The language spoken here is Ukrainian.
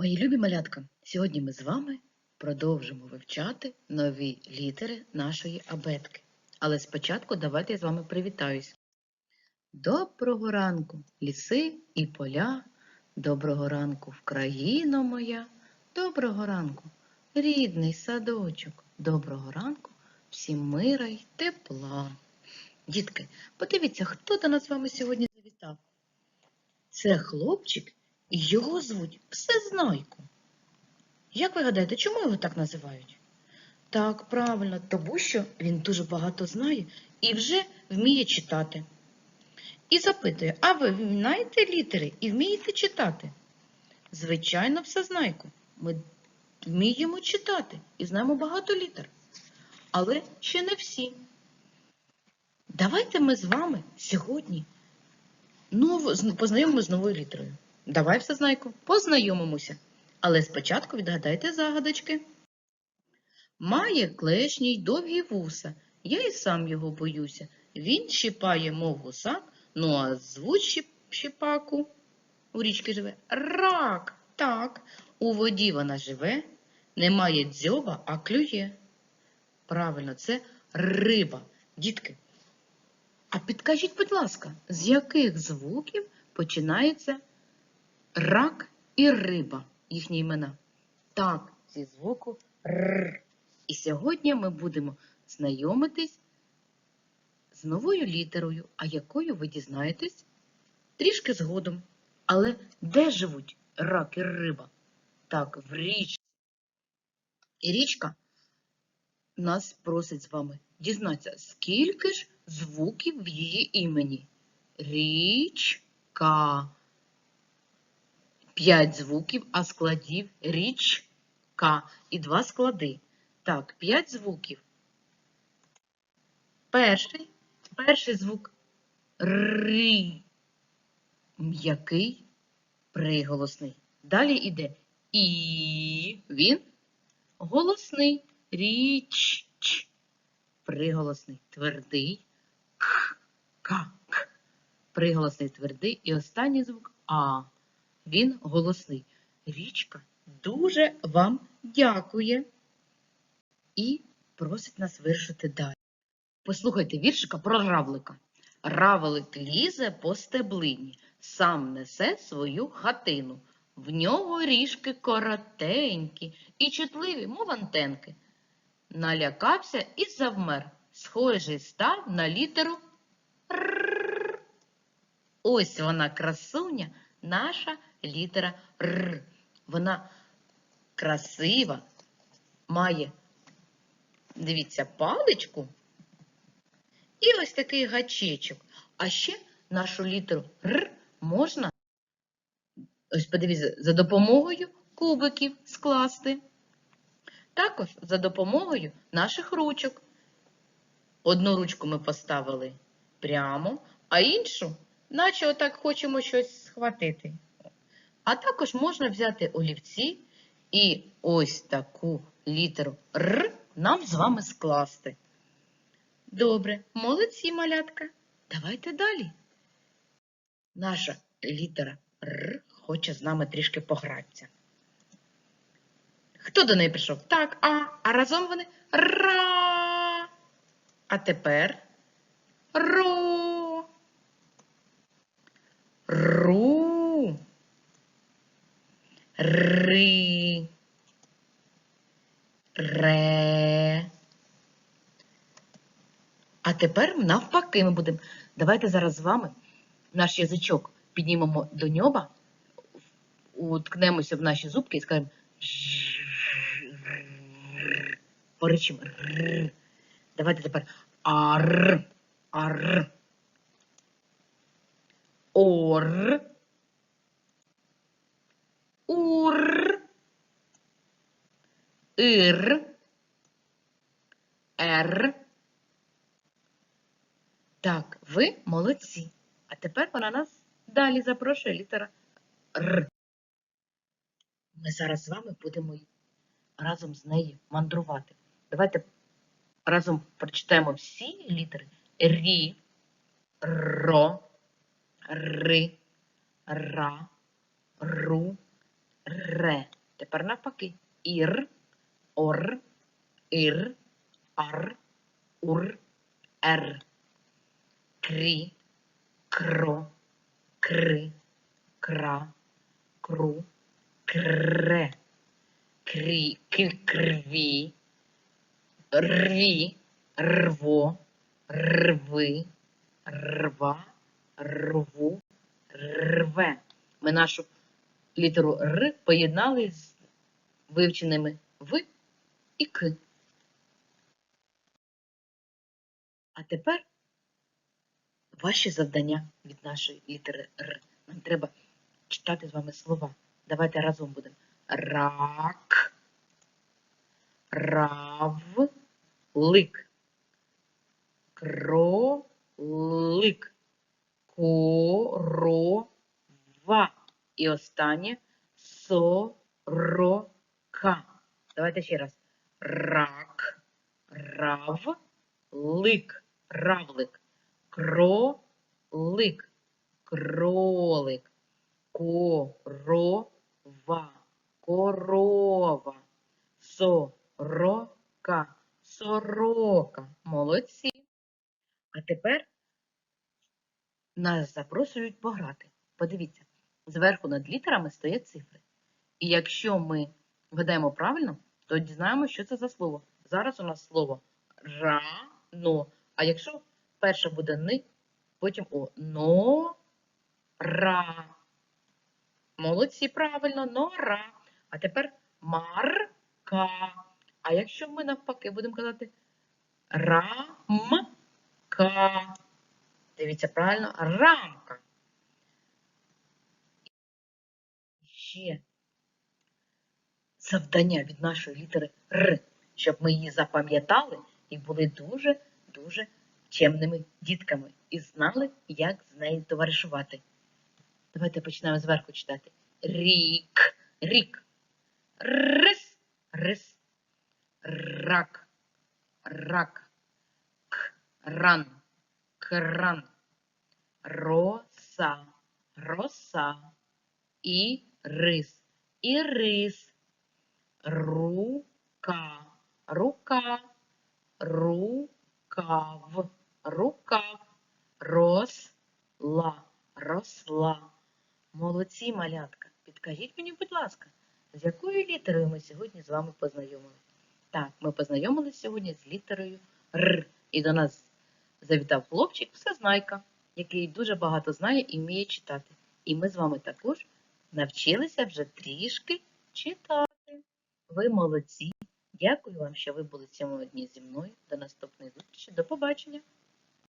Мої любі малятка, сьогодні ми з вами продовжимо вивчати нові літери нашої абетки. Але спочатку давайте я з вами привітаюсь. Доброго ранку, ліси і поля, доброго ранку, Вкраїно моя, доброго ранку, рідний садочок, доброго ранку, всім мира й тепла. Дітки, подивіться, хто до нас з вами сьогодні завітав. Це хлопчик, його звуть Всезнайко. Як ви гадаєте, чому його так називають? Так, правильно, тому що він дуже багато знає і вже вміє читати. І запитує, а ви знаєте літери і вмієте читати? Звичайно, всезнайко. Ми вміємо читати і знаємо багато літер. Але ще не всі. Давайте ми з вами сьогодні познайомимося з новою літерою. Давай, всезнайко, познайомимося. Але спочатку відгадайте загадочки. Має клешні й довгі вуса, я і сам його боюся. Він щипає, мов гусак, ну а звуть щіпаку у річці живе. Рак, так, у воді вона живе, немає дзьоба, а клює. Правильно, це риба. Дітки, а підкажіть, будь ласка, з яких звуків починається рак і риба, їхні імена? Так, зі звуку Р. І сьогодні ми будемо знайомитись з новою літерою, а якою ви дізнаєтесь трішки згодом. Але де живуть рак і риба? Так, в річці. І річка нас просить з вами дізнатися, скільки ж звуків в її імені. Річка. П'ять звуків, а складів річка. І два склади. Так, п'ять звуків. Перший, перший звук ри. М'який, приголосний. Далі йде і. Він голосний. Річ. Ч. Приголосний твердий. К. К. Приголосний твердий. І останній звук А. Він голосний. Річка дуже вам дякує і просить нас вирішити далі. Послухайте віршика про равлика. Равлик лізе по стеблині, сам несе свою хатину. В нього ріжки коротенькі і чутливі, мов антенки. Налякався і завмер, схожий став на літеру Р. Ось вона, красуня, наша літера Р. Вона красива, має, дивіться, паличку і ось такий гачечок. А ще нашу літеру Р можна, ось подивіться, за допомогою кубиків скласти. Також за допомогою наших ручок. Одну ручку ми поставили прямо, а іншу, наче отак хочемо щось схватити. А також можна взяти олівці і ось таку літеру Р нам з вами скласти. Добре, молодці, малятка. Давайте далі. Наша літера Р хоче з нами трішки погратися. Хто до неї прийшов? Так, а, а разом вони ра. А тепер ро. Ру. Ри. Ре. А тепер навпаки ми будемо. Давайте зараз з вами наш язичок піднімемо до ньоба, уткнемося в наші зубки і скажемо поричимо. Давайте тепер ар, ар. Ор. Ур. Ир. Р. Так, ви молодці. А тепер вона нас далі запрошує літера Р. Ми зараз з вами будемо разом з нею мандрувати. Давайте разом прочитаємо всі літери Рі, Ро, Ри, Ра, Ру, ре. Тепер навпаки. Ір, ор, ір, ар, ур, ер. Крі, кро, кри, кра, кру, кре. Крі, крві, рві, рво, рви, рва, рву, рве. Ми нашу літеру Р поєднали з вивченими В і К. А тепер ваші завдання від нашої літери Р. Нам треба читати з вами слова. Давайте разом будемо. Рак, рав, лик, кролик, корова. І останнє сорока. Давайте ще раз. Рак, рав, лик, равлик, кролик, кролик, корова, корова, сорока, сорока. Молодці. А тепер нас запрошують пограти. Подивіться, зверху над літерами стоять цифри. І якщо ми вгадаємо правильно, то дізнаємося, що це за слово. Зараз у нас слово рано. А якщо перше буде ни, потім о, но, ра. Молодці, правильно, нора. А тепер марка. А якщо ми навпаки будемо казати рамка. Дивіться, правильно, рамка. Ще завдання від нашої літери Р, щоб ми її запам'ятали і були дуже-дуже чемними дітками і знали, як з нею товаришувати. Давайте почнемо зверху читати. Рік, рік, рис, рис, рак, рак, к, ран, кран, роса, роса, і рис, і рис, рука, рука, рукав, рукав, росла, росла. Молодці, малятка. Підкажіть мені, будь ласка, з якою літерою ми сьогодні з вами познайомилися? Так, ми познайомилися сьогодні з літерою Р. І до нас завітав хлопчик Всезнайка, який дуже багато знає і вміє читати. І ми з вами також навчилися вже трішки читати. Ви молодці. Дякую вам, що ви були сьогодні зі мною. До наступної зустрічі. До побачення!